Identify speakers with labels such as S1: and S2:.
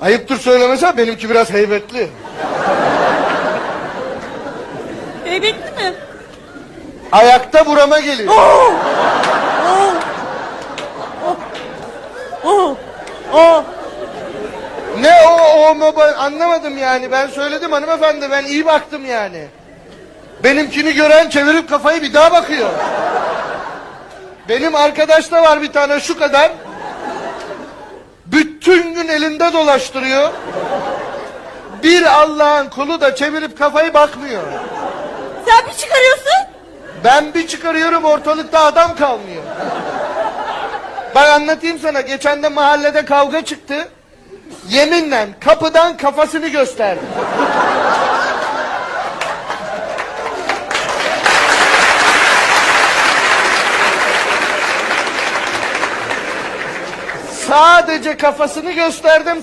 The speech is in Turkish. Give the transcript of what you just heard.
S1: Ayıptır söylemese benimki biraz heybetli.
S2: Heybetli mi?
S1: Ayakta burama geliyor.
S2: Oh! Oh!
S1: Ne o o mu ben anlamadım yani. Ben söyledim hanımefendi ben iyi baktım yani. Benimkini gören çevirip kafayı bir daha bakıyor. Benim arkadaşta var bir tane şu kadar. Bütün gün elinde dolaştırıyor. Bir Allah'ın kulu da çevirip kafayı bakmıyor.
S2: Sen bir çıkarıyorsun.
S1: Ben bir çıkarıyorum ortalıkta adam kalmıyor. Bak anlatayım sana. Geçen de mahallede kavga çıktı. Yeminle kapıdan kafasını gösterdi. Sadece kafasını gösterdim.